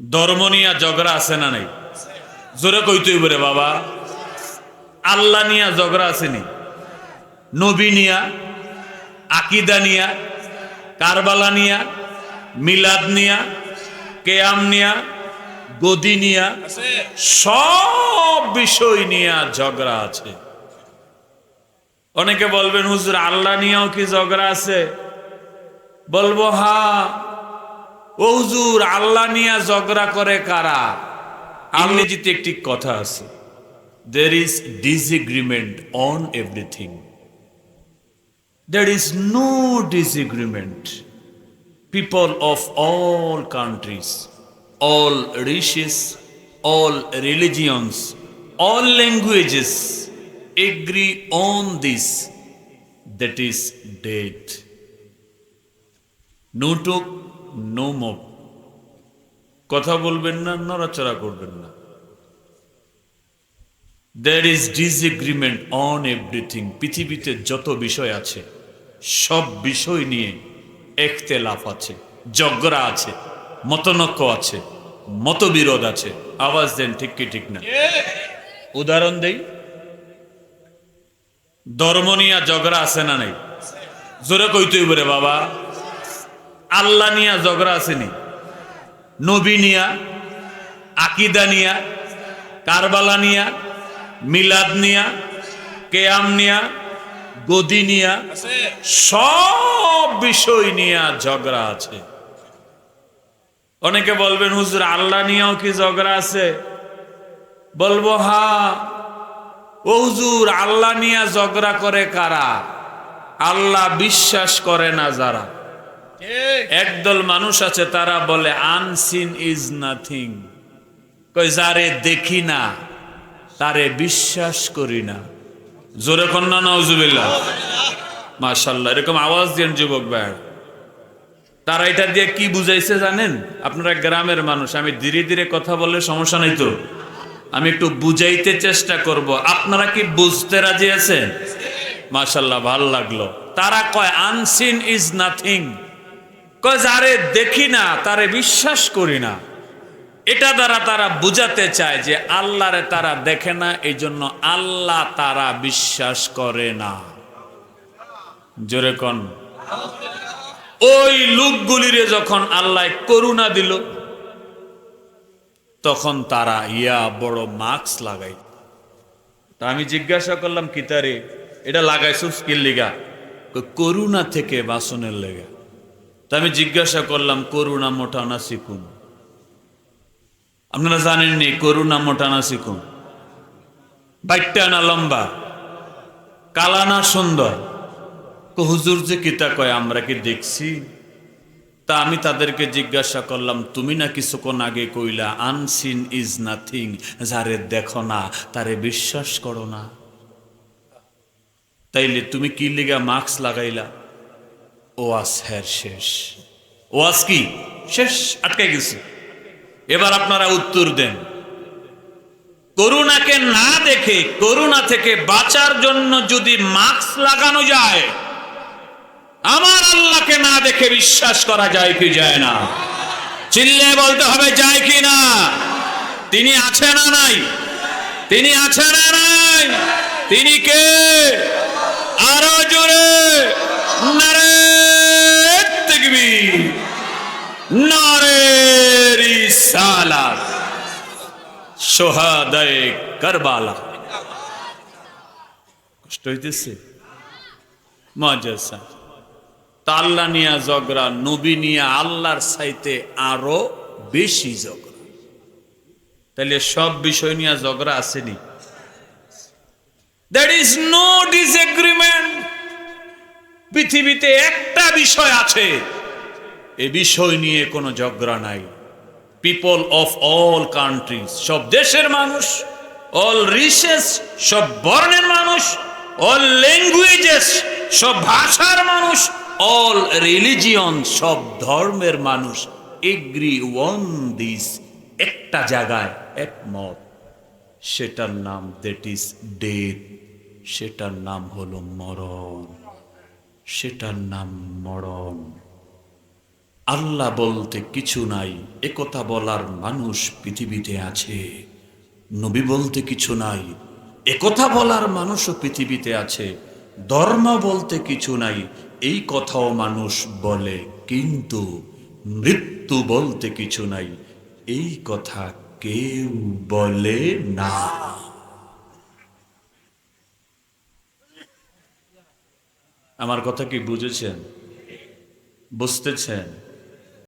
ধর্ম নিয়া ঝগড়া আছে না নাই? জোরে কইতেই বলে বাবা। আল্লাহ নিয়া ঝগড়া আসেনি নবী নিয়া, আকিদা নিয়া, কারবালা নিয়া, মিলাদ নিয়া, কেয়াম নিয়া, গদি নিয়া, সব বিষয় নিয়া ঝগড়া আছে। অনেকে বলবেন, হুজুর, আল্লাহ নিয়েও কি ঝগড়া আছে? বলব হা হুজুর, আল্লাহ নিয়া ঝগড়া করে কারা? ইংরেজিতে একটি কথা আছে। There is disagreement on everything there is no disagreement people of all countries all races all religions all languages agree on this that is death নোটুক no mob. কথা বলবেন না, নড়াচড়া করবেন না। There is disagreement on everything পৃথিবীতে যত বিষয় আছে, সব বিষয় নিয়ে একতেলাফ আছে, ঝগড়া আছে মতনক্য আছে, মতবিরোধ আছে। আওয়াজ দেন ঠিক কি ঠিক না? উদাহরণ দেই। ধর্ম নিয়া ঝগড়া আছে না নাই? জোরে কইতেই বলে বাবা। আল্লাহ নিয়া ঝগড়া আসেনি নবী নিয়া, আকিদা নিয়া, কারবালা নিয়া, মিলাদ নিয়া, কেয়াম নিয়া, গদি নিয়া, সব বিষয় নিয়া ঝগড়া আছে। অনেকে বলবেন, হুজুর, আল্লাহ নিয়েও কি ঝগড়া আছে? বলব, হা, ও হুজুর, আল্লাহ নিয়া ঝগড়া করে কারা? আল্লাহ বিশ্বাস করে না যারা। একদল মানুষ আছে, তারা বলে, আনসিন ইজ নাথিং। কই যারে দেখি না, তারে বিশ্বাস করি না। জোরে কন্যা নজুবিল্লাহ মাশাল্লাহ এরকম আওয়াজ দিয়েন যুবক ভাই তারা এটা দিয়ে কি বুঝাইছে জানেন? আপনারা গ্রামের মানুষ, আমি ধীরে ধীরে কথা বললে সমস্যা নাই তো। আমি একটু বুঝাইতে চেষ্টা করব। আপনারা কি বুঝতে রাজি আছেন? মাশাল্লাহ ভালো লাগল। তারা কয়, আনসিন ইজ নাথিং। যারে দেখি না, তারে বিশ্বাস করি না। এটা দ্বারা তারা বুঝাতে চায় যে আল্লাহরে তারা দেখে না এই জন্য আল্লাহ তারা বিশ্বাস করে না। জোরে কন। ওই লোকগুলিরে যখন আল্লাহ করুণা দিল, তখন তারা ইয়া বড় মাস্ক লাগাই। তা আমি জিজ্ঞাসা করলাম কিতারে এটা লাগাইছো স্কিল লিগা করুণা থেকে বাসনের লেগা। তা আমি জিজ্ঞাসা করলাম, করুণা মোটানা শিখুন আপনারা জানেননি, করুণা মোটানা শিখুন বাইকটা না লম্বা? কালা না সুন্দর? হুজুর যে কিতা কয়, আমরা কি দেখছি? তা আমি তাদেরকে জিজ্ঞাসা করলাম, তুমি না কিছুক্ষণ আগে কইলা, আনসিন ইজ নাথিং, যারে দেখো না, তারে বিশ্বাস করো না। তাইলে তুমি কি লিগা মাস্ক লাগাইলা? ওয়াজ হ্যার শেষ। কি? শেষ, আটকে গেছে। এবার আপনারা উত্তর দেন। করুণাকে না দেখে, করুণা থেকে বাঁচার জন্য যদি মাস্ক লাগানো যায়, আমার আল্লাহকে না দেখে বিশ্বাস করা যায় কি যায় না? চিল্লে বলতে হবে, যায় কি না? তিনি আছে না নাই? তিনি আছে না নাই? তিনি কে? আরও জোরে সোহাদায়ে কারবালা। কষ্ট হইতেছে? মজা তা আল্লাহ নিয়া ঝগড়া, নবী নিয়া আল্লাহর সাইতে আরও বেশি ঝগড়া। তাহলে সব বিষয় নিয়ে ঝগড়া আসেনি দ্যাট ইজ নো ডিসএগ্রিমেন্ট পৃথিবীতে একটা বিষয় আছে। এ বিষয় নিয়ে কোনো ঝগড়া নাই। পিপল অফ অল কান্ট্রিজ সব দেশের মানুষ অল রিসেস সব বর্ণের মানুষ অল ল্যাঙ্গুয়েজেস সব ভাষার মানুষ অল রিলিজিয়ন সব ধর্মের মানুষ এগ্রি ওয়ান দিস একটা জায়গায় একমত। সেটার নাম দ্যাট ইজ ডেথ সেটার নাম হলো মরণ, সেটার নাম মরণ। আল্লাহ বলতে কিছু নাই একথা বলার মানুষ পৃথিবীতে আছে। নবী বলতে কিছু নাই একথা বলার মানুষও পৃথিবীতে আছে। ধর্ম বলতে কিছু নাই, এই কথাও মানুষ বলে, কিন্তু মৃত্যু বলতে কিছু নাই, এই কথা কেউ বলে না। আমার কথা কি বুঝেছেন? বুঝতেছেন?